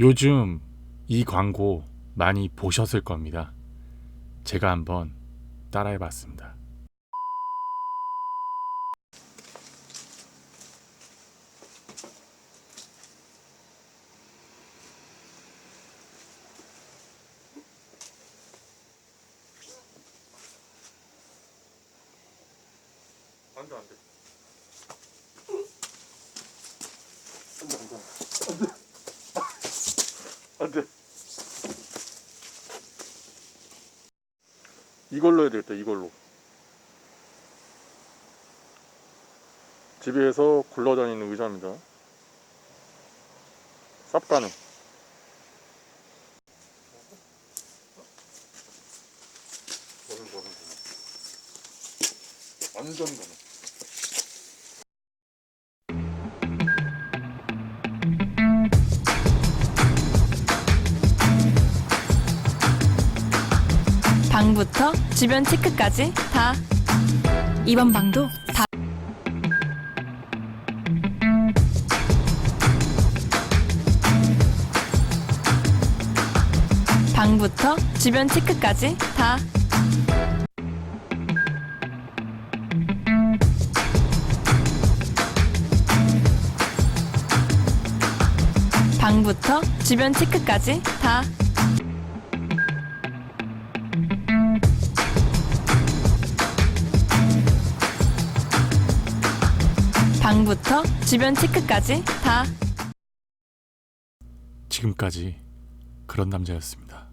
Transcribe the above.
요즘 이 광고 많이 보셨을 겁니다. 제가 한번 따라해 봤습니다. 안돼 안돼 안돼 이걸로 해야 되겠다 이걸로. 집에서 굴러다니는 의자입니다. 쌉 가능. 거는 거는 거는 완전 가능 방부터 주변 체크까지 다. 이번 방도 다. 방부터 주변 체크까지 다. 방부터 주변 체크까지 다 방부터 주변 체크까지 다 지금까지 그런 남자였습니다.